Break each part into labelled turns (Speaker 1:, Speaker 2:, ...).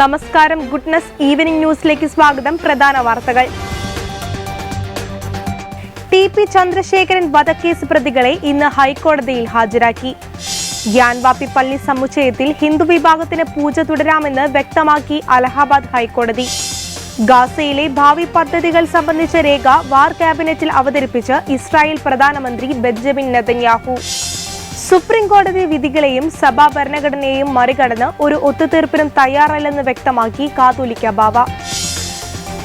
Speaker 1: നമസ്കാരം. Goodness evening ന്യൂസിലേക്ക് സ്വാഗതം. പ്രധാന വാർത്തകൾ. ടി പി ചന്ദ്രശേഖരൻ വധക്കേസ് പ്രതികളെ ഇന്ന് ഹൈക്കോടതിയിൽ ഹാജരാക്കി. ഗ്യാൻവാപ്പി പള്ളി സമുച്ചയത്തിൽ ഹിന്ദു വിഭാഗത്തിന് പൂജ തുടരാമെന്ന് വ്യക്തമാക്കി അലഹാബാദ് ഹൈക്കോടതി. ഗാസയിലെ ഭാവി പദ്ധതികൾ സംബന്ധിച്ച രേഖ വാർ ക്യാബിനറ്റിൽ അവതരിപ്പിച്ച് ഇസ്രായേൽ പ്രധാനമന്ത്രി ബെഞ്ചമിൻ നെതന്യാഹു. സുപ്രീം കോടതി വിധികളെയും സഭാ ഭരണഘടനയെയും മറികടന്ന് ഒരു ഒത്തുതീർപ്പിനും തയ്യാറല്ലെന്ന് വ്യക്തമാക്കി കാതോലിക്ക ബാവ.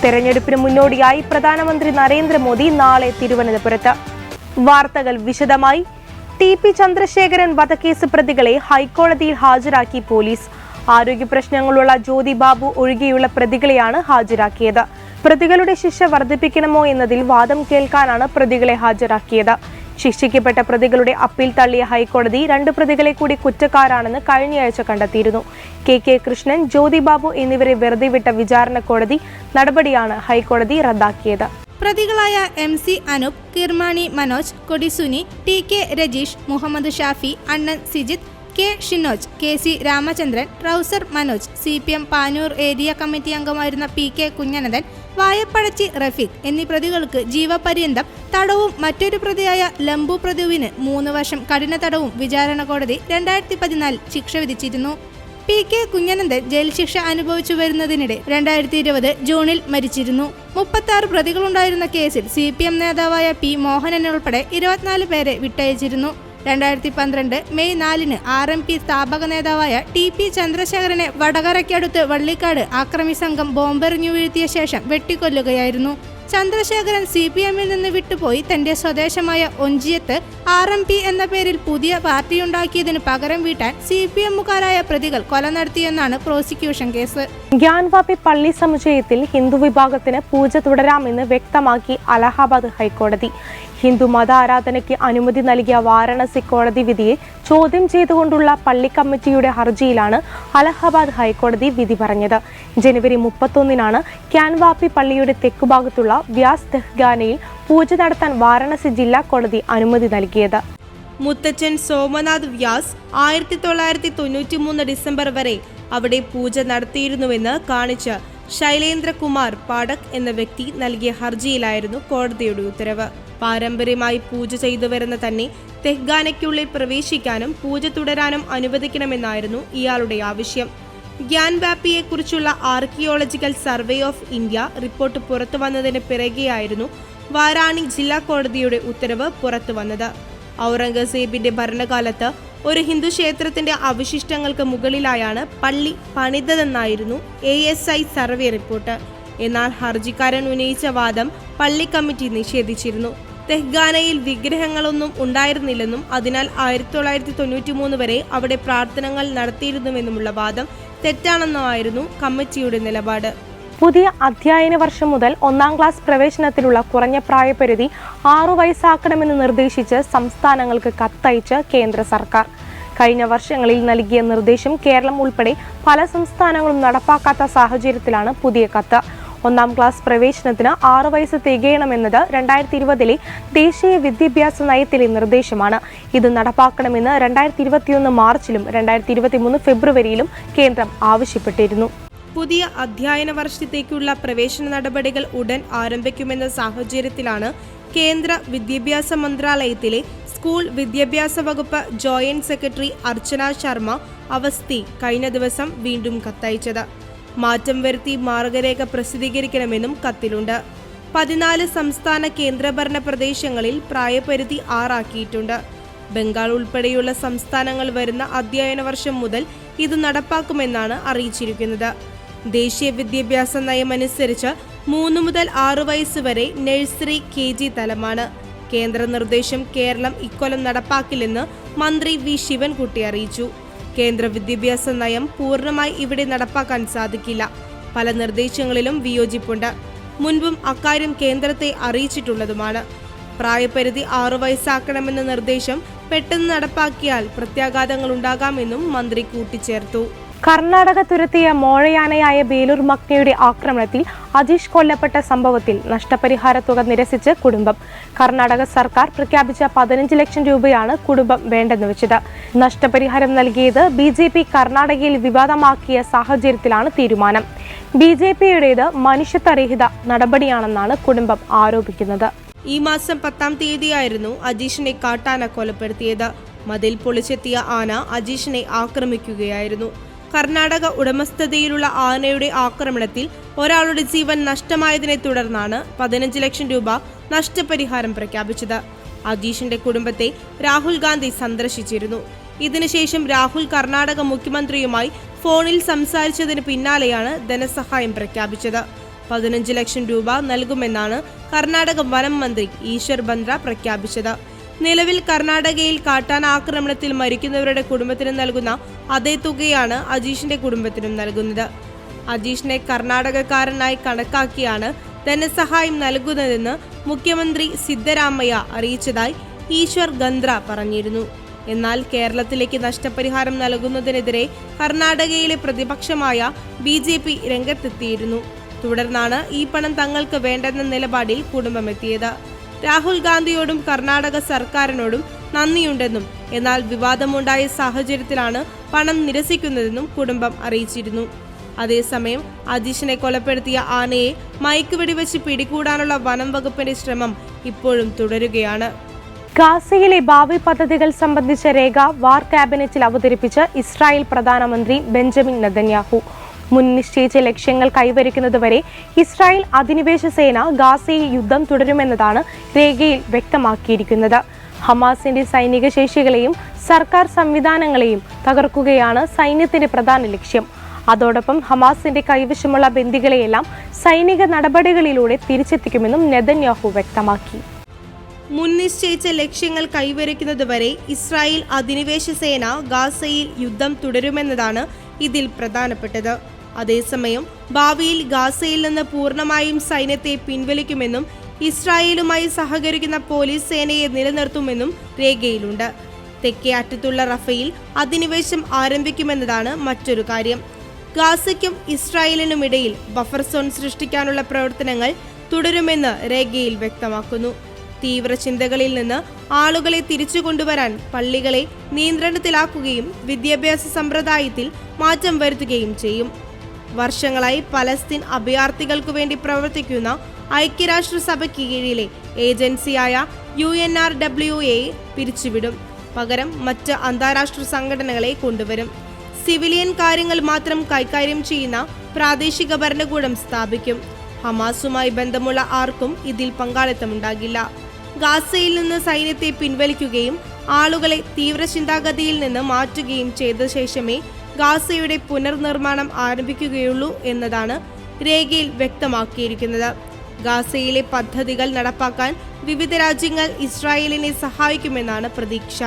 Speaker 1: തെരഞ്ഞെടുപ്പിന് മുന്നോടിയായി പ്രധാനമന്ത്രി നരേന്ദ്രമോദി നാളെ തിരുവനന്തപുരത്ത്. വാർത്തകൾ വിശദമായി. ടി പി ചന്ദ്രശേഖരൻ വധക്കേസ് പ്രതികളെ ഹൈക്കോടതിയിൽ ഹാജരാക്കി പോലീസ്. ആരോഗ്യ പ്രശ്നങ്ങളുള്ള ജ്യോതി ബാബു ഒഴികെയുള്ള പ്രതികളെയാണ് ഹാജരാക്കിയത്. പ്രതികളുടെ ശിക്ഷ വർദ്ധിപ്പിക്കണമോ എന്നതിൽ വാദം കേൾക്കാനാണ് പ്രതികളെ ഹാജരാക്കിയത്. ശിക്ഷിക്കപ്പെട്ട പ്രതികളുടെ അപ്പീൽ തള്ളിയ ഹൈക്കോടതി രണ്ട് പ്രതികളെ കൂടി കുറ്റക്കാരാണെന്ന് കഴിഞ്ഞയാഴ്ച കണ്ടെത്തിയിരുന്നു. കെ കെ കൃഷ്ണൻ ജ്യോതിബാബു എന്നിവരെ വെറുതെ വിട്ട വിചാരണ കോടതി നടപടിയാണ് ഹൈക്കോടതി റദ്ദാക്കിയത്.
Speaker 2: പ്രതികളായ M C Anoop Kirmani Manoj Kodi Suni T K Rajeesh Muhammad Shafi Annan Sijith K Shinoj K C Ramachandran trouser Manoj C P M Panoor area committee അംഗമായിരുന്ന പി കെ കുഞ്ഞനന്ദൻ വായപ്പടച്ചി റഫീഖ് എന്നീ പ്രതികൾക്ക് ജീവപര്യന്തം തടവും മറ്റൊരു പ്രതിയായ ലംബു പ്രതിവിന് മൂന്ന് വർഷം കഠിന തടവും വിചാരണ കോടതി രണ്ടായിരത്തി പതിനാലിൽ ശിക്ഷ വിധിച്ചിരുന്നു. പി കെ കുഞ്ഞനന്ദൻ ജയിൽ ശിക്ഷ അനുഭവിച്ചു വരുന്നതിനിടെ രണ്ടായിരത്തി ഇരുപത് ജൂണിൽ മരിച്ചിരുന്നു. മുപ്പത്തി ആറ് പ്രതികളുണ്ടായിരുന്ന കേസിൽ സി പി എം നേതാവായ പി മോഹനൻ ഉൾപ്പെടെ ഇരുപത്തിനാല് പേരെ വിട്ടയച്ചിരുന്നു. രണ്ടായിരത്തി പന്ത്രണ്ട് മെയ് നാലിന് ആർ എം പി സ്ഥാപക നേതാവായ ടി പി ചന്ദ്രശേഖരനെ വടകരയ്ക്കടുത്ത് വള്ളിക്കാട് ആക്രമി സംഘം ബോംബെറിഞ്ഞു വീഴ്ത്തിയ ശേഷം വെട്ടിക്കൊല്ലുകയായിരുന്നു. ചന്ദ്രശേഖരൻ സി പി എമ്മിൽ നിന്ന് വിട്ടുപോയി. തന്റെ സ്വദേശമായ ഒഞ്ചിയത്ത് ആർ എം പി എന്ന പേരിൽ പുതിയ പാർട്ടിയുണ്ടാക്കിയതിന് പകരം വീട്ടാൻ സി പി എമ്മുകാരായ പ്രതികൾ കൊല നടത്തിയെന്നാണ് പ്രോസിക്യൂഷൻ കേസ്.
Speaker 1: ഗ്യാൻവാപി പള്ളി സമുച്ചയത്തിൽ ഹിന്ദു വിഭാഗത്തിന് പൂജ തുടരാമെന്ന് വ്യക്തമാക്കി അലഹാബാദ് ഹൈക്കോടതി. ഹിന്ദു മത ആരാധനയ്ക്ക് അനുമതി നൽകിയ വാരണസി കോടതി വിധിയെ ചോദ്യം ചെയ്തുകൊണ്ടുള്ള പള്ളി കമ്മിറ്റിയുടെ ഹർജിയിലാണ് അലഹബാദ് ഹൈക്കോടതി വിധി പറഞ്ഞത്. ജനുവരി മുപ്പത്തൊന്നിനാണ് ക്യാൻവാപ്പി പള്ളിയുടെ തെക്കുഭാഗത്തുള്ള വ്യാസ് ദഹ്ഗാനയിൽ പൂജ നടത്താൻ വാരാണസി ജില്ലാ കോടതി അനുമതി നൽകിയത്.
Speaker 3: മുത്തച്ഛൻ സോമനാഥ് വ്യാസ് ആയിരത്തി തൊള്ളായിരത്തി തൊണ്ണൂറ്റി മൂന്ന് ഡിസംബർ വരെ അവിടെ പൂജ നടത്തിയിരുന്നുവെന്ന് കാണിച്ച് ശൈലേന്ദ്രകുമാർ പാടക് എന്ന വ്യക്തി നൽകിയ ഹർജിയിലായിരുന്നു കോടതിയുടെ ഉത്തരവ്. പാരമ്പര്യമായി പൂജ ചെയ്തു വരുന്ന തന്നെ തെഹ്ഗാനയ്ക്കുള്ളിൽ പ്രവേശിക്കാനും പൂജ തുടരാനും അനുവദിക്കണമെന്നായിരുന്നു ഇയാളുടെ ആവശ്യം. Gyan വാപ്പിയെക്കുറിച്ചുള്ള archaeological survey of India report പുറത്തു വന്നതിന് പിറകെയായിരുന്നു വാരാണി ജില്ലാ കോടതിയുടെ ഉത്തരവ് പുറത്തു വന്നത് ഔറംഗസേബിന്റെ ഭരണകാലത്ത് ഒരു ഹിന്ദു ക്ഷേത്രത്തിന്റെ അവശിഷ്ടങ്ങൾക്ക് മുകളിലായാണ് പള്ളി പണിതതെന്നായിരുന്നു A S I survey report. എന്നാൽ ഹർജിക്കാരൻ ഉന്നയിച്ച വാദം പള്ളി കമ്മിറ്റി നിഷേധിച്ചിരുന്നു. തെഹ്ഗാനയിൽ വിഗ്രഹങ്ങളൊന്നും ഉണ്ടായിരുന്നില്ലെന്നും അതിനാൽ ആയിരത്തി തൊള്ളായിരത്തി തൊണ്ണൂറ്റി മൂന്ന് വരെ അവിടെ പ്രാർത്ഥനകൾ നടത്തിയിരുന്നുവെന്നുമുള്ള വാദം തെറ്റാണെന്നായിരുന്നു കമ്മിറ്റിയുടെ നിലപാട്.
Speaker 1: പുതിയ അധ്യയന വർഷം മുതൽ ഒന്നാം ക്ലാസ് പ്രവേശനത്തിനുള്ള കുറഞ്ഞ പ്രായപരിധി ആറു വയസ്സാക്കണമെന്ന് നിർദ്ദേശിച്ച് സംസ്ഥാനങ്ങൾക്ക് കത്തയച്ച് കേന്ദ്ര സർക്കാർ. കഴിഞ്ഞ വർഷങ്ങളിൽ നൽകിയ നിർദ്ദേശം കേരളം ഉൾപ്പെടെ പല സംസ്ഥാനങ്ങളും നടപ്പാക്കാത്ത സാഹചര്യത്തിലാണ് പുതിയ കത്ത്. ഒന്നാം ക്ലാസ് പ്രവേശനത്തിന് ആറ് വയസ്സ് തികയണമെന്നത് രണ്ടായിരത്തി ഇരുപതിലെ ദേശീയ വിദ്യാഭ്യാസ നയത്തിലെ നിർദ്ദേശമാണ്. ഇത് നടപ്പാക്കണമെന്ന് രണ്ടായിരത്തി ഇരുപത്തിയൊന്ന് മാർച്ചിലും രണ്ടായിരത്തി ഇരുപത്തിമൂന്ന് ഫെബ്രുവരിയിലും കേന്ദ്രം ആവശ്യപ്പെട്ടിരുന്നു.
Speaker 3: പുതിയ അധ്യയന വർഷത്തേക്കുള്ള പ്രവേശന നടപടികൾ ഉടൻ ആരംഭിക്കുമെന്ന സാഹചര്യത്തിലാണ് കേന്ദ്ര വിദ്യാഭ്യാസ മന്ത്രാലയത്തിലെ സ്കൂൾ വിദ്യാഭ്യാസ വകുപ്പ് ജോയിന്റ് സെക്രട്ടറി അർച്ചന ശർമ്മ അവസ്ഥി കഴിഞ്ഞ ദിവസം വീണ്ടും കത്തയച്ചത്. മാറ്റം വരുത്തി മാർഗരേഖ പ്രസിദ്ധീകരിക്കണമെന്നും കത്തിലുണ്ട്. പതിനാല് സംസ്ഥാന കേന്ദ്രഭരണ പ്രദേശങ്ങളിൽ പ്രായപരിധി ആറാക്കിയിട്ടുണ്ട്. ബംഗാൾ ഉൾപ്പെടെയുള്ള സംസ്ഥാനങ്ങൾ വരുന്ന അധ്യയന വർഷം മുതൽ ഇത് നടപ്പാക്കുമെന്നാണ് അറിയിച്ചിരിക്കുന്നത്. ദേശീയ വിദ്യാഭ്യാസ നയമനുസരിച്ച് മൂന്ന് മുതൽ ആറു വയസ്സ് വരെ നഴ്സറി കെ ജി തലമാണ്. കേന്ദ്ര നിർദ്ദേശം കേരളം ഇക്കൊല്ലം നടപ്പാക്കില്ലെന്ന് മന്ത്രി വി. ശിവൻകുട്ടി അറിയിച്ചു. കേന്ദ്ര വിദ്യാഭ്യാസ നയം പൂർണമായി ഇവിടെ നടപ്പാക്കാൻ സാധിക്കില്ല. പല നിർദ്ദേശങ്ങളിലും വിയോജിപ്പുണ്ട്. മുൻപും അക്കാര്യം കേന്ദ്രത്തെ അറിയിച്ചിട്ടുള്ളതുമാണ്. പ്രായപരിധി ആറു വയസ്സാക്കണമെന്ന നിർദ്ദേശം പെട്ടെന്ന് നടപ്പാക്കിയാൽ പ്രത്യാഘാതങ്ങൾ ഉണ്ടാകാമെന്നും മന്ത്രി കൂട്ടിച്ചേർത്തു.
Speaker 1: കർണാടക തുരത്തിയ മോഴയാനയായ ബേലൂർ മഗ്നയുടെ ആക്രമണത്തിൽ അജീഷ് കൊല്ലപ്പെട്ട സംഭവത്തിൽ നഷ്ടപരിഹാര തുക നിരസിച്ച് കുടുംബം. കർണാടക സർക്കാർ പ്രഖ്യാപിച്ച പതിനഞ്ച് ലക്ഷം രൂപയാണ് കുടുംബം വേണ്ടെന്ന് വെച്ചത്. നഷ്ടപരിഹാരം നൽകിയത് ബി ജെ പി കർണാടകയിൽ വിവാദമാക്കിയ സാഹചര്യത്തിലാണ് തീരുമാനം. ബി ജെ പിയുടേത് മനുഷ്യത്വരഹിത നടപടിയാണെന്നാണ് കുടുംബം ആരോപിക്കുന്നത്.
Speaker 3: ഈ മാസം പത്താം തീയതിയായിരുന്നു അജീഷിനെ കാട്ടാന കൊലപ്പെടുത്തിയത്. മതിൽ പൊളിച്ചെത്തിയ ആന അജീഷിനെ ആക്രമിക്കുകയായിരുന്നു. കർണാടക ഉടമസ്ഥതയിലുള്ള ആനയുടെ ആക്രമണത്തിൽ ഒരാളുടെ ജീവൻ നഷ്ടമായതിനെ തുടർന്നാണ് പതിനഞ്ച് ലക്ഷം രൂപ നഷ്ടപരിഹാരം പ്രഖ്യാപിച്ചത്. അജീഷിന്റെ കുടുംബത്തെ രാഹുൽ ഗാന്ധി സന്ദർശിച്ചിരുന്നു. ഇതിനുശേഷം രാഹുൽ കർണാടക മുഖ്യമന്ത്രിയുമായി ഫോണിൽ സംസാരിച്ചതിന് പിന്നാലെയാണ് ധനസഹായം പ്രഖ്യാപിച്ചത്. പതിനഞ്ച് ലക്ഷം രൂപ നൽകുമെന്നാണ് കർണാടക വനം മന്ത്രി ഈശ്വർ ബന്ദ്ര പ്രഖ്യാപിച്ചത്. നിലവിൽ കർണാടകയിൽ കാട്ടാന ആക്രമണത്തിൽ മരിക്കുന്നവരുടെ കുടുംബത്തിന് നൽകുന്ന അതേ തുകയാണ് അജീഷിന്റെ കുടുംബത്തിനും നൽകുന്നത്. അജീഷിനെ കർണാടകക്കാരനായി കണക്കാക്കിയാണ് ധനസഹായം നൽകുന്നതെന്ന് മുഖ്യമന്ത്രി സിദ്ധരാമയ്യ അറിയിച്ചതായി ഈശ്വർ ഗന്ദ്ര പറഞ്ഞിരുന്നു. എന്നാൽ കേരളത്തിലേക്ക് നഷ്ടപരിഹാരം നൽകുന്നതിനെതിരെ കർണാടകയിലെ പ്രതിപക്ഷമായ ബി ജെ പി രംഗത്തെത്തിയിരുന്നു. തുടർന്നാണ് ഈ പണം തങ്ങൾക്ക് വേണ്ടെന്ന നിലപാടിൽ കുടുംബമെത്തിയത്. രാഹുൽ ഗാന്ധിയോടും കർണാടക സർക്കാരിനോടും നന്ദിയുണ്ടെന്നും എന്നാൽ വിവാദമുണ്ടായ സാഹചര്യത്തിലാണ് പണം നിരസിക്കുന്നതെന്നും കുടുംബം അറിയിച്ചിരുന്നു. അതേസമയം അജീഷിനെ കൊലപ്പെടുത്തിയ ആനയെ മയക്കുവെടിവെച്ച് പിടികൂടാനുള്ള വനം വകുപ്പിന്റെ ശ്രമം ഇപ്പോഴും തുടരുകയാണ്.
Speaker 1: ഗാസയിലെ ഭാവി പദ്ധതികൾ സംബന്ധിച്ച രേഖ വാർ ക്യാബിനറ്റിൽ അവതരിപ്പിച്ച് ഇസ്രായേൽ പ്രധാനമന്ത്രി ബെഞ്ചമിൻ നെതന്യാഹു. മുൻ നിശ്ചയിച്ച ലക്ഷ്യങ്ങൾ കൈവരിക്കുന്നതുവരെ ഇസ്രായേൽ അധിനിവേശ സേന ഗാസയിൽ യുദ്ധം തുടരുമെന്നതാണ് രേഖയിൽ വ്യക്തമാക്കിയിരിക്കുന്നത്. ഹമാസിന്റെ സൈനിക ശേഷികളെയും സർക്കാർ സംവിധാനങ്ങളെയും തകർക്കുകയാണ് സൈന്യത്തിന്റെ പ്രധാന ലക്ഷ്യം. അതോടൊപ്പം ഹമാസിന്റെ കൈവശമുള്ള ബന്ദികളെയെല്ലാം സൈനിക നടപടികളിലൂടെ തിരിച്ചെത്തിക്കുമെന്നും നെതന്യാഹു വ്യക്തമാക്കി.
Speaker 3: മുൻ നിശ്ചയിച്ച ലക്ഷ്യങ്ങൾ കൈവരിക്കുന്നതുവരെ ഇസ്രായേൽ അധിനിവേശ സേന ഗാസയിൽ യുദ്ധം തുടരുമെന്നതാണ് ഇതിൽ പ്രധാനപ്പെട്ടത്. അതേസമയം ഭാവിയിൽ ഗാസയിൽ നിന്ന് പൂർണമായും സൈന്യത്തെ പിൻവലിക്കുമെന്നും ഇസ്രായേലുമായി സഹകരിക്കുന്ന പോലീസ് സേനയെ നിലനിർത്തുമെന്നും രേഖയിലുണ്ട്. തെക്കേ അറ്റത്തുള്ള റഫയിൽ അധിനിവേശം ആരംഭിക്കുമെന്നതാണ് മറ്റൊരു കാര്യം. ഗാസയ്ക്കും ഇസ്രായേലിനുമിടയിൽ ബഫർ സോൺ സൃഷ്ടിക്കാനുള്ള പ്രവർത്തനങ്ങൾ തുടരുമെന്ന് രേഖയിൽ വ്യക്തമാക്കുന്നു. തീവ്ര ചിന്തകളിൽ നിന്ന് ആളുകളെ തിരിച്ചു കൊണ്ടുവരാൻ പള്ളികളെ നിയന്ത്രണത്തിലാക്കുകയും വിദ്യാഭ്യാസ സമ്പ്രദായത്തിൽ മാറ്റം വരുത്തുകയും ചെയ്യും. വർഷങ്ങളായി പലസ്തീൻ അഭയാർത്ഥികൾക്കു വേണ്ടി പ്രവർത്തിക്കുന്ന ഐക്യരാഷ്ട്രസഭയ്ക്ക് കീഴിലെ ഏജൻസിയായ U N R W A പിരിച്ചുവിടും. പകരം മറ്റ് അന്താരാഷ്ട്ര സംഘടനകളെ കൊണ്ടുവരും. സിവിലിയൻ കാര്യങ്ങൾ മാത്രം കൈകാര്യം ചെയ്യുന്ന പ്രാദേശിക ഭരണകൂടം സ്ഥാപിക്കും. ഹമാസുമായി ബന്ധമുള്ള ആർക്കും ഇതിൽ പങ്കാളിത്തമുണ്ടാകില്ല. ഗാസയിൽ നിന്ന് സൈന്യത്തെ പിൻവലിക്കുകയും ആളുകളെ തീവ്ര ചിന്താഗതിയിൽ നിന്ന് മാറ്റുകയും ചെയ്ത ശേഷമേ ഗാസയുടെ പുനർനിർമ്മാണം ആരംഭിക്കുകയുള്ളൂ എന്നതാണ് രേഖയിൽ വ്യക്തമാക്കിയിരിക്കുന്നത്. ഗാസയിലെ പദ്ധതികൾ നടപ്പാക്കാൻ വിവിധ രാജ്യങ്ങൾ ഇസ്രായേലിനെ സഹായിക്കുമെന്നാണ് പ്രതീക്ഷ.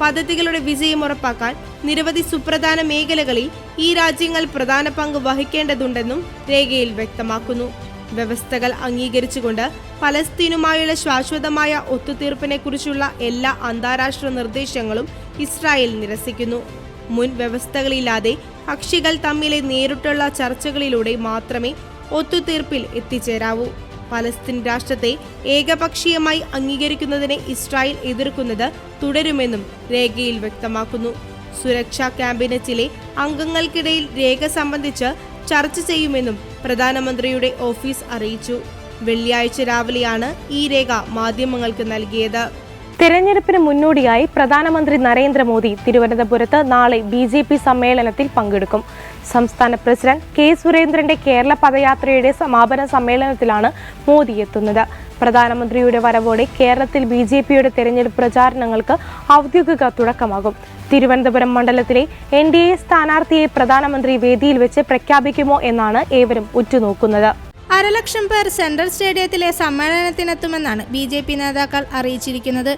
Speaker 3: പദ്ധതികളുടെ വിജയം ഉറപ്പാക്കാൻ നിരവധി സുപ്രധാന മേഖലകളിൽ ഈ രാജ്യങ്ങൾ പ്രധാന പങ്ക് വഹിക്കേണ്ടതുണ്ടെന്നും രേഖയിൽ വ്യക്തമാക്കുന്നു. വ്യവസ്ഥകൾ അംഗീകരിച്ചുകൊണ്ട് പലസ്തീനുമായുള്ള ശാശ്വതമായ ഒത്തുതീർപ്പിനെക്കുറിച്ചുള്ള എല്ലാ അന്താരാഷ്ട്ര നിർദ്ദേശങ്ങളും ഇസ്രായേൽ നിരസിക്കുന്നു. മുൻ വ്യവസ്ഥകളില്ലാതെ കക്ഷികൾ തമ്മിലെ നേരിട്ടുള്ള ചർച്ചകളിലൂടെ മാത്രമേ ഒത്തുതീർപ്പിൽ എത്തിച്ചേരാവൂ. പലസ്തീൻ രാഷ്ട്രത്തെ ഏകപക്ഷീയമായി അംഗീകരിക്കുന്നതിനെ ഇസ്രായേൽ എതിർക്കുന്നത് തുടരുമെന്നും രേഖയിൽ വ്യക്തമാക്കുന്നു. സുരക്ഷാ ക്യാബിനറ്റിലെ അംഗങ്ങൾക്കിടയിൽ രേഖ സംബന്ധിച്ച് ചർച്ച ചെയ്യുമെന്നും പ്രധാനമന്ത്രിയുടെ ഓഫീസ് അറിയിച്ചു. വെള്ളിയാഴ്ച രാവിലെയാണ് ഈ രേഖ മാധ്യമങ്ങൾക്ക് നൽകിയത്.
Speaker 1: തെരഞ്ഞെടുപ്പിന് മുന്നോടിയായി പ്രധാനമന്ത്രി നരേന്ദ്രമോദി തിരുവനന്തപുരത്ത് നാളെ ബി ജെ പി സമ്മേളനത്തിൽ പങ്കെടുക്കും. സംസ്ഥാന പ്രസിഡന്റ് കെ സുരേന്ദ്രന്റെ കേരള പദയാത്രയുടെ സമാപന സമ്മേളനത്തിലാണ് മോദി എത്തുന്നത്. പ്രധാനമന്ത്രിയുടെ വരവോടെ കേരളത്തിൽ ബി ജെ പിയുടെ തെരഞ്ഞെടുപ്പ് പ്രചാരണങ്ങൾക്ക് ഔദ്യോഗിക തുടക്കമാകും. തിരുവനന്തപുരം മണ്ഡലത്തിലെ എൻ ഡി എ സ്ഥാനാർത്ഥിയെ പ്രധാനമന്ത്രി വേദിയിൽ വെച്ച് പ്രഖ്യാപിക്കുമോ എന്നാണ് ഏവരും ഉറ്റുനോക്കുന്നത്.
Speaker 2: അരലക്ഷം പേർ സെൻട്രൽ സ്റ്റേഡിയത്തിലെ സമ്മേളനത്തിനെത്തുമെന്നാണ് ബി ജെ പി നേതാക്കൾ അറിയിച്ചിരിക്കുന്നത്.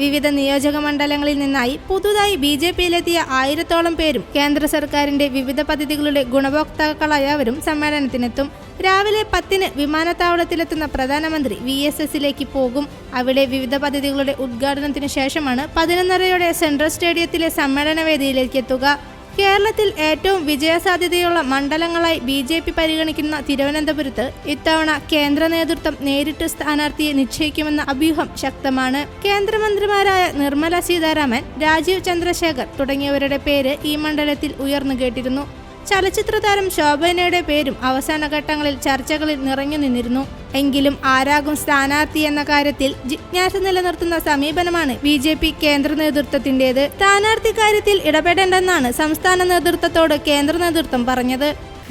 Speaker 2: വിവിധ നിയോജക മണ്ഡലങ്ങളിൽ നിന്നായി പുതുതായി ബി ജെ പിയിലെത്തിയ ആയിരത്തോളം പേരും കേന്ദ്ര സർക്കാരിന്റെ വിവിധ പദ്ധതികളുടെ ഗുണഭോക്താക്കളായവരും സമ്മേളനത്തിനെത്തും. രാവിലെ പത്തിന് വിമാനത്താവളത്തിലെത്തുന്ന പ്രധാനമന്ത്രി വി എസ് എസിലേക്ക് പോകും. അവിടെ വിവിധ പദ്ധതികളുടെ ഉദ്ഘാടനത്തിന് ശേഷമാണ് പതിനൊന്നരയോടെ സെൻട്രൽ സ്റ്റേഡിയത്തിലെ സമ്മേളന വേദിയിലേക്ക് എത്തുക. കേരളത്തിൽ ഏറ്റവും വിജയസാധ്യതയുള്ള മണ്ഡലങ്ങളായി ബി ജെ പി പരിഗണിക്കുന്ന തിരുവനന്തപുരത്ത് ഇത്തവണ കേന്ദ്ര നേതൃത്വം നേരിട്ട് സ്ഥാനാർത്ഥിയെ നിശ്ചയിക്കുമെന്ന അഭ്യൂഹം ശക്തമാണ്. കേന്ദ്രമന്ത്രിമാരായ നിർമ്മല സീതാരാമൻ രാജീവ് ചന്ദ്രശേഖർ തുടങ്ങിയവരുടെ പേര് ഈ മണ്ഡലത്തിൽ ഉയർന്നു കേട്ടിരുന്നു. ചലച്ചിത്ര താരം ശോഭനയുടെ പേരും അവസാന ഘട്ടങ്ങളിൽ ചർച്ചകളിൽ നിറഞ്ഞു നിന്നിരുന്നു. എങ്കിലും ആരാകും സ്ഥാനാർത്ഥി എന്ന കാര്യത്തിൽ ജിജ്ഞാസ നിലനിർത്തുന്ന സമീപനമാണ് ബി ജെ പി കേന്ദ്ര നേതൃത്വത്തിന്റേത് സ്ഥാനാർത്ഥി കാര്യത്തിൽ ഇടപെടേണ്ടെന്നാണ് സംസ്ഥാന നേതൃത്വത്തോട് കേന്ദ്ര നേതൃത്വം പറഞ്ഞത്.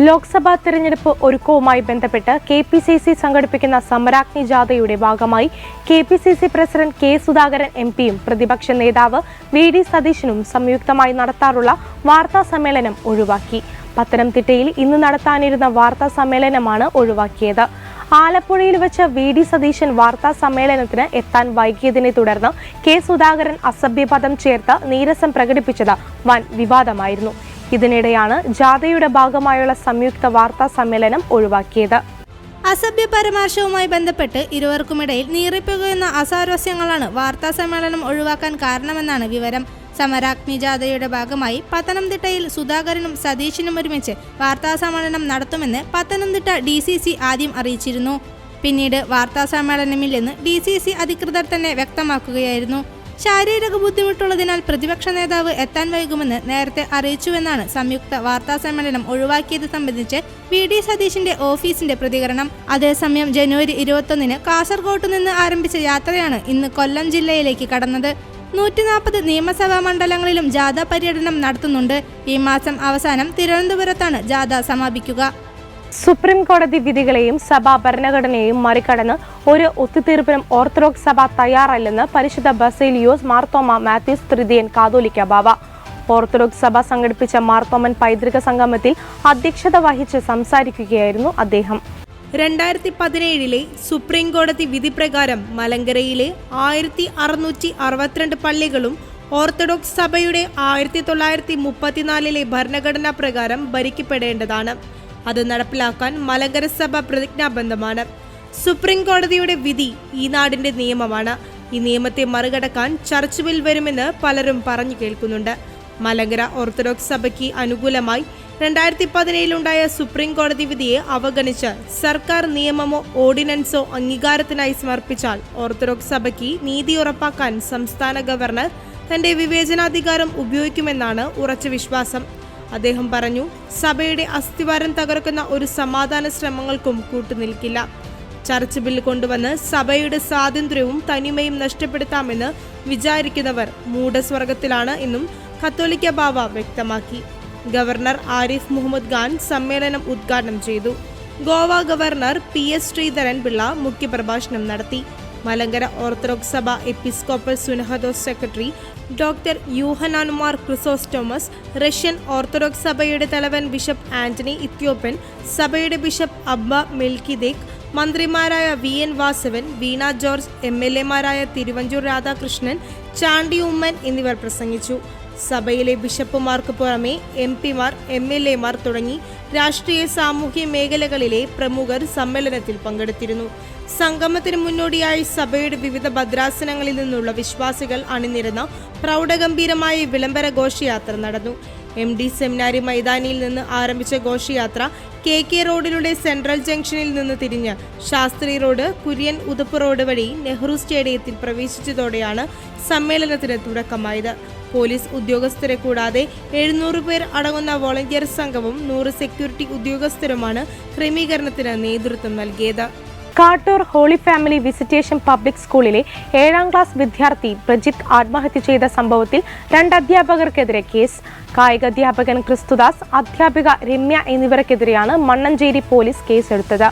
Speaker 1: ലോക്സഭാ തെരഞ്ഞെടുപ്പ് ഒരുക്കവുമായി ബന്ധപ്പെട്ട് കെ പി സി സി സംഘടിപ്പിക്കുന്ന സമരാഗ്നി ജാഥയുടെ ഭാഗമായി K P C C president K Sudhakaran M പിയും പ്രതിപക്ഷ നേതാവ് വി ഡി സതീശനും സംയുക്തമായി നടത്താറുള്ള വാർത്താ സമ്മേളനം ഒഴിവാക്കി. പത്തനംതിട്ടയിൽ ഇന്ന് നടത്താനിരുന്ന വാർത്താ സമ്മേളനമാണ് ഒഴിവാക്കിയത്. ആലപ്പുഴയിൽ വെച്ച വി ഡി സതീശൻ വാർത്താ സമ്മേളനത്തിന് എത്താൻ വൈകിയതിനെ തുടർന്ന് കെ സുധാകരൻ അസഭ്യപദം ചേർത്ത് നീരസം പ്രകടിപ്പിച്ചത് വൻ വിവാദമായിരുന്നു. ഇതിനിടെയാണ് ജാഥയുടെ ഭാഗമായുള്ള സംയുക്ത വാർത്താ സമ്മേളനം ഒഴിവാക്കിയത്.
Speaker 2: അസഭ്യ പരാമർശവുമായി ബന്ധപ്പെട്ട് ഇരുവർക്കുമിടയിൽ നീറിപ്പുകയുന്ന അസാരസ്യങ്ങളാണ് വാർത്താ സമ്മേളനം ഒഴിവാക്കാൻ കാരണമെന്നാണ് വിവരം. സമരാഗ്നി ജാഥയുടെ ഭാഗമായി പത്തനംതിട്ടയിൽ സുധാകരനും സതീശനും ഒരുമിച്ച് വാർത്താ സമ്മേളനം നടത്തുമെന്ന് പത്തനംതിട്ട ഡി ആദ്യം അറിയിച്ചിരുന്നു. പിന്നീട് വാർത്താ സമ്മേളനമില്ലെന്ന് ഡി സി സി അധികൃതർ തന്നെ വ്യക്തമാക്കുകയായിരുന്നു. ശാരീരിക ബുദ്ധിമുട്ടുള്ളതിനാൽ പ്രതിപക്ഷ നേതാവ് എത്താൻ വൈകുമെന്ന് നേരത്തെ അറിയിച്ചുവെന്നാണ് സംയുക്ത വാർത്താ സമ്മേളനം ഒഴിവാക്കിയത് സംബന്ധിച്ച് വി ഡി സതീശിന്റെ ഓഫീസിന്റെ പ്രതികരണം. അതേസമയം ജനുവരി ഇരുപത്തൊന്നിന് കാസർഗോഡ് നിന്ന് ആരംഭിച്ച യാത്രയാണ് ഇന്ന് കൊല്ലം ജില്ലയിലേക്ക് കടന്നത്. നൂറ്റി നാൽപ്പത് നിയമസഭാ മണ്ഡലങ്ങളിലും ജാഥ പര്യടനം നടത്തുന്നുണ്ട്. ഈ മാസം അവസാനം തിരുവനന്തപുരത്താണ് ജാഥ സമാപിക്കുക.
Speaker 1: സുപ്രീം കോടതി വിധികളെയും സഭാ ഭരണഘടനയെയും മറികടന്ന് ഒരു ഒത്തുതീർപ്പിനും ഓർത്തഡോക്സ് സഭ തയ്യാറല്ലെന്ന് പരിശുദ്ധ ബസേലിയോസ് മാർത്തോമ മാത്യൂസ് തൃതീയൻ കാതോലിക്ക ബാബ. ഓർത്തഡോക്സ് സഭ സംഘടിപ്പിച്ച മാർത്തോമൻ പൈതൃക സംഗമത്തിൽ അധ്യക്ഷത വഹിച്ച് സംസാരിക്കുകയായിരുന്നു അദ്ദേഹം.
Speaker 3: രണ്ടായിരത്തി പതിനേഴിലെ സുപ്രീം കോടതി വിധി പ്രകാരം മലങ്കരയിലെ ആയിരത്തി അറുന്നൂറ്റി അറുപത്തിരണ്ട് പള്ളികളും ഓർത്തഡോക്സ് സഭയുടെ ആയിരത്തി തൊള്ളായിരത്തി മുപ്പത്തിനാലിലെ ഭരണഘടനാ പ്രകാരം ഭരിക്കപ്പെടേണ്ടതാണ്. അത് നടപ്പിലാക്കാൻ മലങ്കര സഭ പ്രതിജ്ഞാബന്ധമാണ് സുപ്രീം കോടതിയുടെ വിധി ഈ നാടിന്റെ നിയമമാണ്. ഈ നിയമത്തെ മറികടക്കാൻ ചർച്ച് ബിൽ വരുമെന്ന് പലരും പറഞ്ഞു കേൾക്കുന്നുണ്ട്. മലങ്കര ഓർത്തഡോക്സ് സഭയ്ക്ക് അനുകൂലമായി രണ്ടായിരത്തി പതിനേഴിലുണ്ടായ സുപ്രീം കോടതി വിധിയെ അവഗണിച്ച് സർക്കാർ നിയമമോ ഓർഡിനൻസോ അംഗീകാരത്തിനായി സമർപ്പിച്ചാൽ ഓർത്തഡോക്സ് സഭയ്ക്ക് നീതി ഉറപ്പാക്കാൻ സംസ്ഥാന ഗവർണർ തന്റെ വിവേചനാധികാരം ഉപയോഗിക്കുമെന്നാണ് ഉറച്ച വിശ്വാസം. അദ്ദേഹം പറഞ്ഞു സഭയുടെ അസ്ഥിവാരം തകർക്കുന്ന ഒരു സമാധാന ശ്രമങ്ങൾക്കും കൂട്ടുനിൽക്കില്ല. ചർച്ച് ബില്ല് കൊണ്ടുവന്ന് സഭയുടെ സ്വാതന്ത്ര്യവും തനിമയും നഷ്ടപ്പെടുത്താമെന്ന് വിചാരിക്കുന്നവർ മൂഢസ്വർഗത്തിലാണ് എന്നും കത്തോലിക്ക ബാവ വ്യക്തമാക്കി. ഗവർണർ ആരിഫ് മുഹമ്മദ് ഖാൻ സമ്മേളനം ഉദ്ഘാടനം ചെയ്തു. Goa governor P S Sreedharan Pillai മുഖ്യപ്രഭാഷണം നടത്തി. മലങ്കര ഓർത്തഡോക്സ് സഭ എപ്പിസ്കോപ്പൽ സുനഹദോസ് സെക്രട്ടറി ഡോക്ടർ യൂഹനാനുമാർ ക്രിസോസ് തോമസ് റഷ്യൻ ഓർത്തഡോക്സ് സഭയുടെ തലവൻ ബിഷപ്പ് ആന്റണി ഇത്യോപ്പൻ സഭയുടെ ബിഷപ്പ് അബ്ബ മെൽക്കിദേക് മന്ത്രിമാരായ V N Vasavan Veena George M L എമാരായ Thiruvanchoor Radhakrishnan Chandy Oommen എന്നിവർ പ്രസംഗിച്ചു. സഭയിലെ ബിഷപ്പുമാർക്ക് പുറമെ എം പിമാർ എം എൽ എമാർ തുടങ്ങി രാഷ്ട്രീയ സാമൂഹ്യ മേഖലകളിലെ പ്രമുഖർ സമ്മേളനത്തിൽ പങ്കെടുത്തിരുന്നു. സംഗമത്തിന് മുന്നോടിയായി സഭയുടെ വിവിധ ഭദ്രാസനങ്ങളിൽ നിന്നുള്ള വിശ്വാസികൾ അണിനിരന്ന പ്രൗഢഗംഭീരമായ വിളംബര ഘോഷയാത്ര നടന്നു. എം ഡി സെമിനാരി മൈതാനിയിൽ നിന്ന് ആരംഭിച്ച ഘോഷയാത്ര കെ കെ റോഡിലൂടെ സെൻട്രൽ ജംഗ്ഷനിൽ നിന്ന് തിരിഞ്ഞ് ശാസ്ത്രി റോഡ് കുര്യൻ ഉദപ്പ് റോഡ് വഴി നെഹ്റു സ്റ്റേഡിയത്തിൽ പ്രവേശിച്ചതോടെയാണ് സമ്മേളനത്തിന് തുടക്കമായത്. പോലീസ് ഉദ്യോഗസ്ഥരെ കൂടാതെ എഴുന്നൂറ് പേർ അടങ്ങുന്ന വോളണ്ടിയർ സംഘവും നൂറ് സെക്യൂരിറ്റി ഉദ്യോഗസ്ഥരുമാണ് ക്രമീകരണത്തിന് നേതൃത്വം നൽകിയത്.
Speaker 1: Kattoor holy family visitation public സ്കൂളിലെ ഏഴാം ക്ലാസ് വിദ്യാർത്ഥി പ്രജിത്ത് ആത്മഹത്യ ചെയ്ത സംഭവത്തിൽ രണ്ട് അധ്യാപകർക്കെതിരെ കേസ്. കായിക അധ്യാപകൻ ക്രിസ്തുദാസ് അധ്യാപിക രമ്യ എന്നിവർക്കെതിരെയാണ് മണ്ണഞ്ചേരി പോലീസ് കേസെടുത്തത്.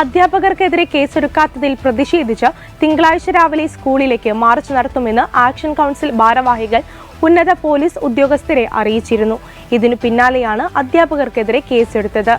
Speaker 1: അധ്യാപകർക്കെതിരെ കേസെടുക്കാത്തതിൽ പ്രതിഷേധിച്ച് തിങ്കളാഴ്ച രാവിലെ സ്കൂളിലേക്ക് മാർച്ച് നടത്തുമെന്ന് ആക്ഷൻ കൗൺസിൽ ഭാരവാഹികൾ ഉന്നത പോലീസ് ഉദ്യോഗസ്ഥരെ അറിയിച്ചിരുന്നു. ഇതിനു പിന്നാലെയാണ് അധ്യാപകർക്കെതിരെ കേസെടുത്തത്.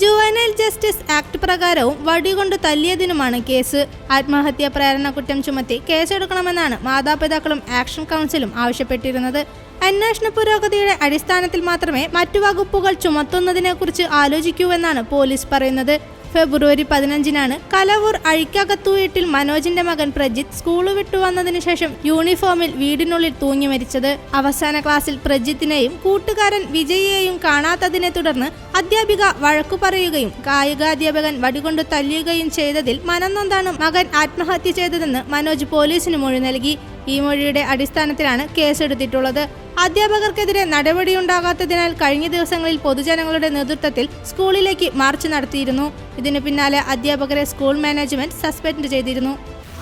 Speaker 2: ജുവനൈൽ ജസ്റ്റിസ് ആക്ട് പ്രകാരവും വടികൊണ്ട് തല്ലിയതിനുമാണ് കേസ്. ആത്മഹത്യാ പ്രേരണ കുറ്റം ചുമത്തി കേസെടുക്കണമെന്നാണ് മാതാപിതാക്കളും ആക്ഷൻ കൗൺസിലും ആവശ്യപ്പെട്ടിരുന്നത്. അന്വേഷണ പുരോഗതിയുടെ അടിസ്ഥാനത്തിൽ മാത്രമേ മറ്റു വകുപ്പുകൾ ചുമത്തുന്നതിനെക്കുറിച്ച് ആലോചിക്കൂവെന്നാണ് പോലീസ് പറയുന്നത്. ഫെബ്രുവരി പതിനഞ്ചിനാണ് കലവൂർ അഴിക്കകത്തു വീട്ടിൽ മനോജിന്റെ മകൻ പ്രജിത്ത് സ്കൂൾ വിട്ടു വന്നതിന് ശേഷം യൂണിഫോമിൽ വീടിനുള്ളിൽ തൂങ്ങി മരിച്ചത്. അവസാന ക്ലാസ്സിൽ പ്രജിത്തിനെയും കൂട്ടുകാരൻ വിജയിയെയും കാണാത്തതിനെ തുടർന്ന് അധ്യാപിക വഴക്കു പറയുകയും കായികാധ്യാപകൻ വടികൊണ്ട് തല്ലിയുകയും ചെയ്തതിൽ മനംനൊന്താണ് മകൻ ആത്മഹത്യ ചെയ്തതെന്ന് മനോജ് പോലീസിന് മൊഴി നൽകി. ഈ മൊഴിയുടെ അടിസ്ഥാനത്തിലാണ് കേസെടുത്തിട്ടുള്ളത്. അധ്യാപകർക്കെതിരെ നടപടിയുണ്ടാകാത്തതിനാൽ കഴിഞ്ഞ ദിവസങ്ങളിൽ പൊതുജനങ്ങളുടെ നേതൃത്വത്തിൽ സ്കൂളിലേക്ക് മാർച്ച് നടത്തിയിരുന്നു. ഇതിനു പിന്നാലെ അധ്യാപകരെ സ്കൂൾ മാനേജ്മെന്റ് സസ്പെൻഡ് ചെയ്തിരുന്നു.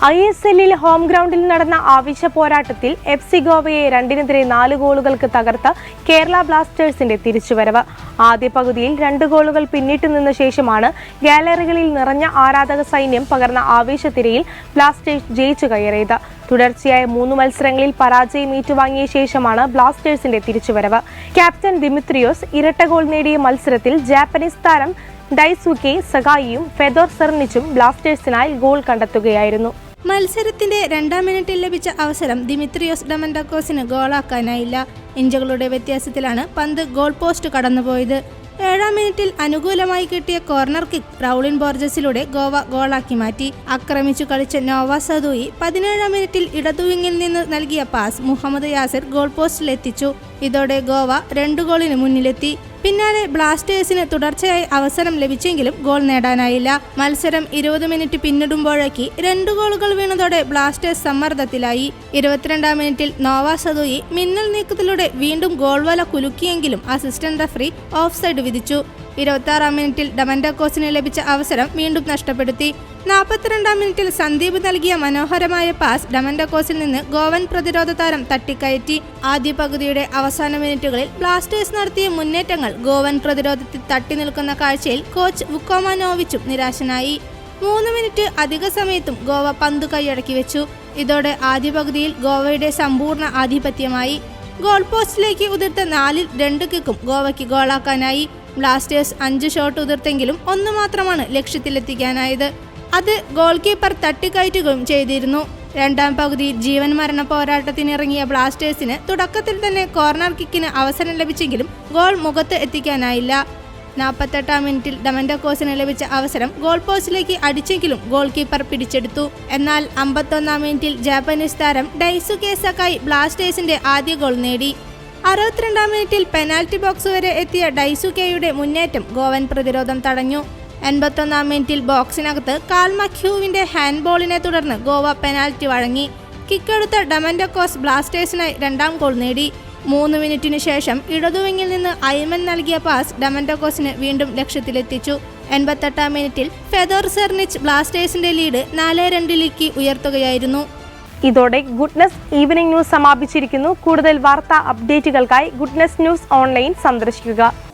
Speaker 3: ഐ എസ് എല്ലിൽ ഹോം ഗ്രൗണ്ടിൽ നടന്ന ആവശ്യ പോരാട്ടത്തിൽ എഫ് സി ഗോവയെ രണ്ടിനെതിരെ നാല് ഗോളുകൾക്ക് തകർത്ത കേരള ബ്ലാസ്റ്റേഴ്സിന്റെ തിരിച്ചുവരവ്. ആദ്യ പകുതിയിൽ രണ്ട് ഗോളുകൾ പിന്നിട്ട് നിന്ന ശേഷമാണ് ഗാലറികളിൽ നിറഞ്ഞ ആരാധക സൈന്യം പകർന്ന ആവേശത്തിരയിൽ ബ്ലാസ്റ്റേഴ്സ് ജയിച്ചു കയറിയത്. തുടർച്ചയായ മൂന്ന് മത്സരങ്ങളിൽ പരാജയം ഏറ്റുവാങ്ങിയ ശേഷമാണ് ബ്ലാസ്റ്റേഴ്സിന്റെ തിരിച്ചുവരവ്. ക്യാപ്റ്റൻ ദിമിത്രിയോസ് ഇരട്ട ഗോൾ നേടിയ മത്സരത്തിൽ ജാപ്പനീസ് താരം ഡൈസുക്കെ സഗായിയും ഫെദോർ സെർണിച്ചും ബ്ലാസ്റ്റേഴ്സിനായി ഗോൾ കണ്ടെത്തുകയായിരുന്നു.
Speaker 2: മത്സരത്തിന്റെ രണ്ടാം മിനിറ്റിൽ ലഭിച്ച അവസരം ദിമിത്രിയോസ് ഡമൻഡക്കോസിന് ഗോളാക്കാനായില്ല. ഇഞ്ചുകളുടെ വ്യത്യാസത്തിലാണ് പന്ത് ഗോൾ പോസ്റ്റ് കടന്നുപോയത്. ഏഴാം മിനിറ്റിൽ അനുകൂലമായി കിട്ടിയ കോർണർ കിക്ക് റൗളിൻ ബോർജസിലൂടെ ഗോവ ഗോളാക്കി മാറ്റി. ആക്രമിച്ചു കളിച്ച നോവ സദൂയി പതിനേഴാം മിനിറ്റിൽ ഇടതുവിങ്ങിൽ നിന്ന് നൽകിയ പാസ് മുഹമ്മദ് യാസിർ ഗോൾ പോസ്റ്റിലെത്തിച്ചു. ഇതോടെ ഗോവ രണ്ടു ഗോളിന് മുന്നിലെത്തി. പിന്നാലെ ബ്ലാസ്റ്റേഴ്സിന് തുടർച്ചയായി അവസരം ലഭിച്ചെങ്കിലും ഗോൾ നേടാനായില്ല. മത്സരം ഇരുപത് മിനിറ്റ് പിന്നിടുമ്പോഴേക്ക് രണ്ട് ഗോളുകൾ വീണതോടെ ബ്ലാസ്റ്റേഴ്സ് സമ്മർദ്ദത്തിലായി. ഇരുപത്തിരണ്ടാം മിനിറ്റിൽ നോവ സദോയി മിന്നൽ നീക്കത്തിലൂടെ വീണ്ടും ഗോൾ വല കുലുക്കിയെങ്കിലും അസിസ്റ്റന്റ് റഫറി ഓഫ് സൈഡ് വിധിച്ചു. ഇരുപത്തി മിനിറ്റിൽ ഡമൻഡക്കോസിന് ലഭിച്ച അവസരം വീണ്ടും നഷ്ടപ്പെടുത്തി. നാൽപ്പത്തിരണ്ടാം മിനിറ്റിൽ സന്ദീപ് നൽകിയ മനോഹരമായ പാസ് ഡമൻഡക്കോസിൽ നിന്ന് ഗോവൻ പ്രതിരോധ താരം തട്ടിക്കയറ്റി. ആദ്യ പകുതിയുടെ അവസാന മിനിറ്റുകളിൽ ബ്ലാസ്റ്റേഴ്സ് നടത്തിയ മുന്നേറ്റങ്ങൾ ഗോവൻ പ്രതിരോധത്തിൽ തട്ടി നിൽക്കുന്ന കാഴ്ചയിൽ കോച്ച് വുക്കോമാനോവിച്ചും നിരാശനായി. മൂന്ന് മിനിറ്റ് അധിക സമയത്തും ഗോവ പന്ത് കൈയടക്കി വെച്ചു. ഇതോടെ ആദ്യ പകുതിയിൽ ഗോവയുടെ സമ്പൂർണ ആധിപത്യമായി. ഗോൾ പോസ്റ്റിലേക്ക് ഉതിർത്ത നാലിൽ രണ്ട് കിക്കും ഗോവയ്ക്ക് ഗോളാക്കാനായി. ബ്ലാസ്റ്റേഴ്സ് അഞ്ച് ഷോട്ട് ഉതിർത്തെങ്കിലും ഒന്ന് മാത്രമാണ് ലക്ഷ്യത്തിലെത്തിക്കാനായത്. അത് ഗോൾ കീപ്പർ തട്ടിക്കയറ്റുകയും ചെയ്തിരുന്നു. രണ്ടാം പകുതി ജീവൻ മരണ പോരാട്ടത്തിനിറങ്ങിയ ബ്ലാസ്റ്റേഴ്സിന് തുടക്കത്തിൽ തന്നെ കോർണർ കിക്കിന് അവസരം ലഭിച്ചെങ്കിലും ഗോൾ മുഖത്ത് എത്തിക്കാനായില്ല. നാൽപ്പത്തെട്ടാം മിനിറ്റിൽ ഡമൻഡക്കോസിന് ലഭിച്ച അവസരം ഗോൾ പോസ്റ്റിലേക്ക് അടിച്ചെങ്കിലും ഗോൾ കീപ്പർ പിടിച്ചെടുത്തു. എന്നാൽ അമ്പത്തൊന്നാം മിനിറ്റിൽ ജാപ്പനീസ് താരം ഡൈസുകെ സക്കായി ബ്ലാസ്റ്റേഴ്സിന്റെ ആദ്യ ഗോൾ നേടി. അറുപത്തിരണ്ടാം മിനിറ്റിൽ പെനാൽറ്റി ബോക്സ് വരെ എത്തിയ ഡൈസുകെയുടെ മുന്നേറ്റം ഗോവൻ പ്രതിരോധം തടഞ്ഞു. എൺപത്തൊന്നാം മിനിറ്റിൽ ബോക്സിനകത്ത് കാൽ മഖ്യൂവിന്റെ ഹാൻഡ്ബോളിനെ തുടർന്ന് ഗോവ പെനാൽറ്റി വഴങ്ങി. കിക്കെടുത്ത ഡമൻഡക്കോസ് ബ്ലാസ്റ്റേഴ്സിനായി രണ്ടാം ഗോൾ നേടി. മൂന്ന് മിനിറ്റിനു ശേഷം ഇടതുവിങ്ങിൽ നിന്ന് ഐമൻ നൽകിയ പാസ് ഡമൻഡക്കോസിന് വീണ്ടും ലക്ഷ്യത്തിലെത്തിച്ചു. എൺപത്തെട്ടാം മിനിറ്റിൽ ഫെദോർ സെർണിച്ച് ബ്ലാസ്റ്റേഴ്സിന്റെ ലീഡ് നാല് രണ്ടിലേക്ക് ഉയർത്തുകയായിരുന്നു.
Speaker 3: ഇതോടെ ഗുഡ്നസ് ഈവനിംഗ് ന്യൂസ് സമാപിച്ചിരിക്കുന്നു. കൂടുതൽ വാർത്താ അപ്ഡേറ്റുകൾക്കായി ഗുഡ്നസ് ന്യൂസ് ഓൺലൈൻ സന്ദർശിക്കുക.